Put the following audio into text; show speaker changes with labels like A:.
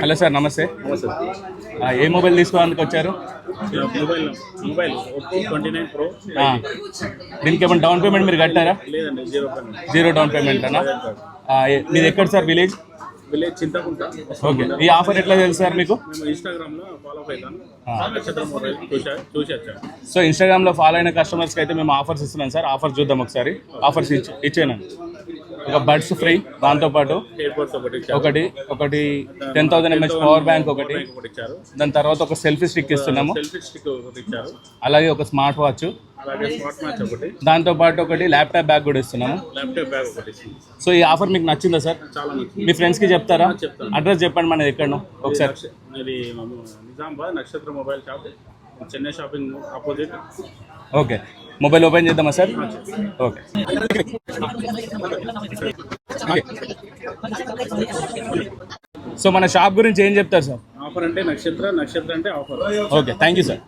A: Hello sir నమస్తే. ఏ mobile తీసుకోవడానికి వచ్చారు?
B: Mobile mobile Oppo twenty nine pro
A: దీనికి ఏమైనా డౌన్ పేమెంట్ మీరు కట్టారా?
B: లేదండి జీరో
A: జీరో డౌన్ పేమెంట్ అన్నా మీది ఎక్కడ sir village?
B: Village Chintakunta.
A: Okay. ఈ ఆఫర్ ఎట్లా తెలుసు సార్ మీకు?
B: ఇన్స్టాగ్రామ్లో ఫాలో
A: సో ఇన్స్టాగ్రామ్లో ఫాలో అయిన కస్టమర్స్కి అయితే మేము ఆఫర్స్ ఇస్తున్నాం సార్. ఆఫర్ చూద్దాం ఒకసారి. ఆఫర్స్ ఇచ్చి ఇచ్చేనా ఒక బడ్స్ ఫ్రీ దాంతోపాటు
B: ఒకటి
A: ఒకటి ten thousand M H power bank ఒకటి. దాని తర్వాత ఒక సెల్ఫీ స్టిక్ ఇస్తున్నాము. అలాగే ఒక స్మార్ట్ వాచ్
B: స్మార్ట్ మ్యాచ్ ఒకటి
A: ల్యాప్టాప్ బ్యాగ్ కూడా ఇస్తున్నాము. సో ఈ ఆఫర్ మీకు నచ్చిందా సార్? మీ ఫ్రెండ్స్కి చెప్తారా?
B: చెప్తాను.
A: అడ్రస్ చెప్పండి మనది ఎక్కడనో ఒకసారి.
B: Nizamabad Nakshatra mobile shop. Chennai shopping opposite.
A: Okay. Mobile open చేద్దామా సార్? ఓకే. సో మన షాప్ గురించి ఏం చెప్తారు సార్?
B: ఆఫర్ అంటే నక్షత్ర నక్షత్ర అంటే offer.
A: Okay. Thank you sir.